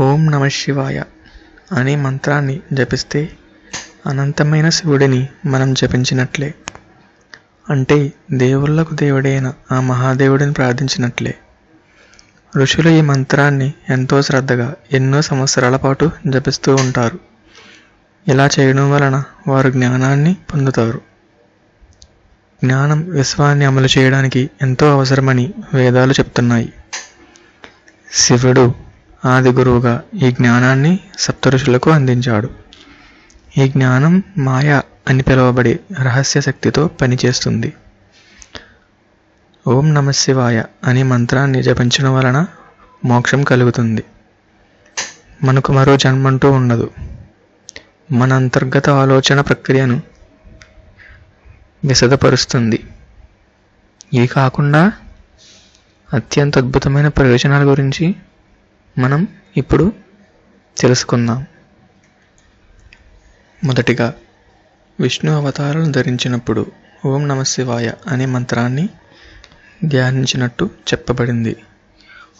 ఓం నమ శివాయ అనే మంత్రాన్ని జపిస్తే అనంతమైన శివుడిని మనం జపించినట్లే. అంటే దేవుళ్ళకు దేవుడైన ఆ మహాదేవుడిని ప్రార్థించినట్లే. ఋషులు ఈ మంత్రాన్ని ఎంతో శ్రద్ధగా ఎన్నో సంవత్సరాల పాటు జపిస్తూ ఉంటారు. ఇలా చేయడం వలన వారు జ్ఞానాన్ని పొందుతారు. జ్ఞానం విశ్వాన్ని అమలు చేయడానికి ఎంతో అవసరమని వేదాలు చెప్తున్నాయి. శివుడు ఆది గురువుగా ఈ జ్ఞానాన్ని సప్తఋషులకు అందించాడు. ఈ జ్ఞానం మాయ అని పిలువబడే రహస్య శక్తితో పనిచేస్తుంది. ఓం నమ శివాయ అనే మంత్రాన్ని జపించడం వలన మోక్షం కలుగుతుంది. మనకు మరో జన్మంటూ ఉండదు. మన అంతర్గత ఆలోచన ప్రక్రియను విశదపరుస్తుంది. ఇవి కాకుండా అత్యంత అద్భుతమైన ప్రయోజనాల గురించి మనం ఇప్పుడు తెలుసుకుందాం. మొదటిగా విష్ణు అవతారాలు ధరించినప్పుడు ఓం నమ శివాయ అనే మంత్రాన్ని ధ్యానించినట్టు చెప్పబడింది.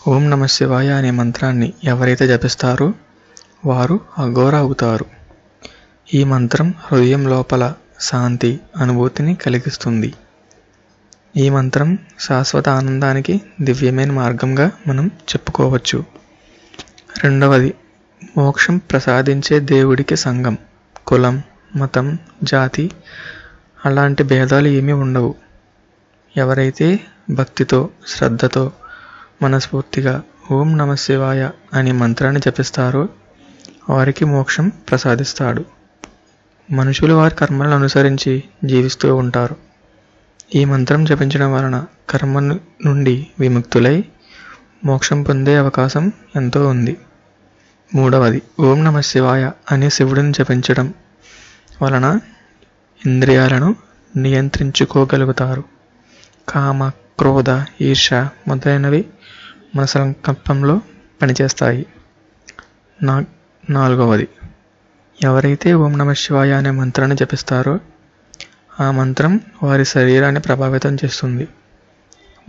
ఓం నమ శివాయ అనే మంత్రాన్ని ఎవరైతే జపిస్తారో వారు అఘోర అవుతారు. ఈ మంత్రం హృదయం లోపల శాంతి అనుభూతిని కలిగిస్తుంది. ఈ మంత్రం శాశ్వత ఆనందానికి దివ్యమైన మార్గంగా మనం చెప్పుకోవచ్చు. రెండవది మోక్షం ప్రసాదించే దేవుడికి సంఘం కులం మతం జాతి అలాంటి భేదాలు ఏమీ ఉండవు. ఎవరైతే భక్తితో శ్రద్ధతో మనస్ఫూర్తిగా ఓం నమ శివాయ అనే మంత్రాన్ని జపిస్తారో వారికి మోక్షం ప్రసాదిస్తాడు. మనుషులు వారి కర్మలను అనుసరించి జీవిస్తూ ఉంటారు. ఈ మంత్రం జపించడం వలన కర్మ నుండి విముక్తులై మోక్షం పొందే అవకాశం ఎంతో ఉంది. మూడవది ఓం నమ శివాయ అనే శివుడిని జపించడం వలన ఇంద్రియాలను నియంత్రించుకోగలుగుతారు. కామ క్రోధ ఈర్ష మొదలైనవి మన సంకల్పంలో పనిచేస్తాయి. నా నాలుగవది ఎవరైతే ఓం నమ శివాయ అనే మంత్రాన్ని జపిస్తారో ఆ మంత్రం వారి శరీరాన్ని ప్రభావితం చేస్తుంది.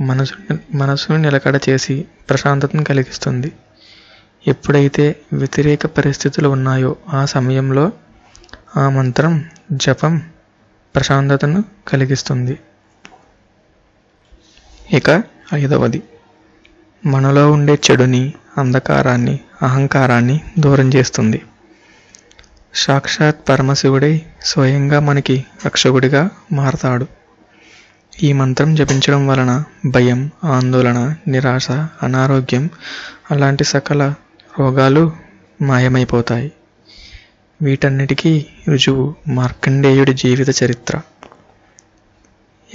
మనసు మనసును నిలకడ చేసి ప్రశాంతతను కలిగిస్తుంది. ఎప్పుడైతే వ్యతిరేక పరిస్థితులు ఉన్నాయో ఆ సమయంలో ఆ మంత్రం జపం ప్రశాంతతను కలిగిస్తుంది. ఇక ఐదవది. మనలో ఉండే చెడుని అంధకారాన్ని అహంకారాన్ని దూరం చేస్తుంది. సాక్షాత్ పరమశివుడై స్వయంగా మనకి రక్షకుడిగా మారతాడు. ఈ మంత్రం జపించడం వలన భయం ఆందోళన నిరాశ అనారోగ్యం అలాంటి సకల రోగాలు మాయమైపోతాయి. వీటన్నిటికీ రుజువు మార్కండేయుడి జీవిత చరిత్ర.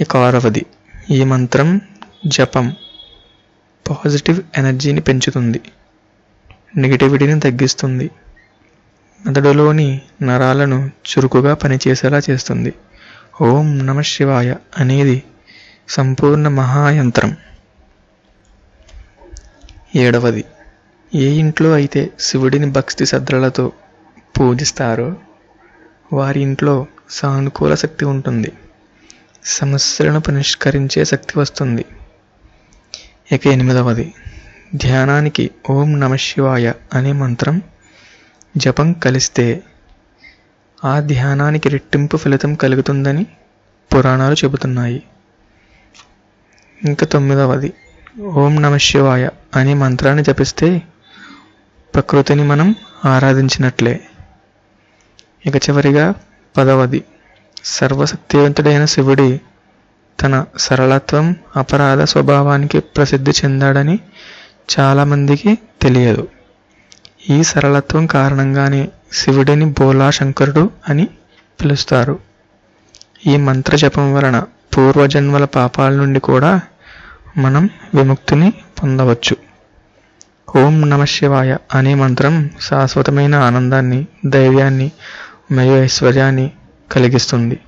ఇక ఆరవది ఈ మంత్రం జపం పాజిటివ్ ఎనర్జీని పెంచుతుంది. నెగిటివిటీని తగ్గిస్తుంది. మెదడులోని నరాలను చురుకుగా పనిచేసేలా చేస్తుంది. ఓం నమ శివాయ అనేది సంపూర్ణ మహాయంత్రం. ఏడవది ఏ ఇంట్లో అయితే శివుడిని భక్తి శ్రద్ధలతో పూజిస్తారో వారి ఇంట్లో సానుకూల శక్తి ఉంటుంది. సమస్యలను పరిష్కరించే శక్తి వస్తుంది. ఇక ఎనిమిదవది ధ్యానానికి ఓం నమ శివాయ అనే మంత్రం జపం కలిస్తే ఆ ధ్యానానికి రెట్టింపు ఫలితం కలుగుతుందని పురాణాలు చెబుతున్నాయి. ఇంకా తొమ్మిదవది. ఓం నమ శివాయ అనే మంత్రాన్ని జపిస్తే ప్రకృతిని మనం ఆరాధించినట్లే. ఇక చివరిగా పదవది. సర్వశక్తివంతుడైన శివుడి తన సరళత్వం అపరాధ స్వభావానికి ప్రసిద్ధి చెందాడని చాలామందికి తెలియదు. ఈ సరళత్వం కారణంగానే శివుడిని బోలా శంకరుడు అని పిలుస్తారు. ఈ మంత్ర జపం వలన పూర్వజన్మల పాపాల నుండి కూడా మనం విముక్తిని పొందవచ్చు. ఓం నమ శివాయ అనే మంత్రం శాశ్వతమైన ఆనందాన్ని ధైర్యాన్ని మరియు ఐశ్వర్యాన్ని కలిగిస్తుంది.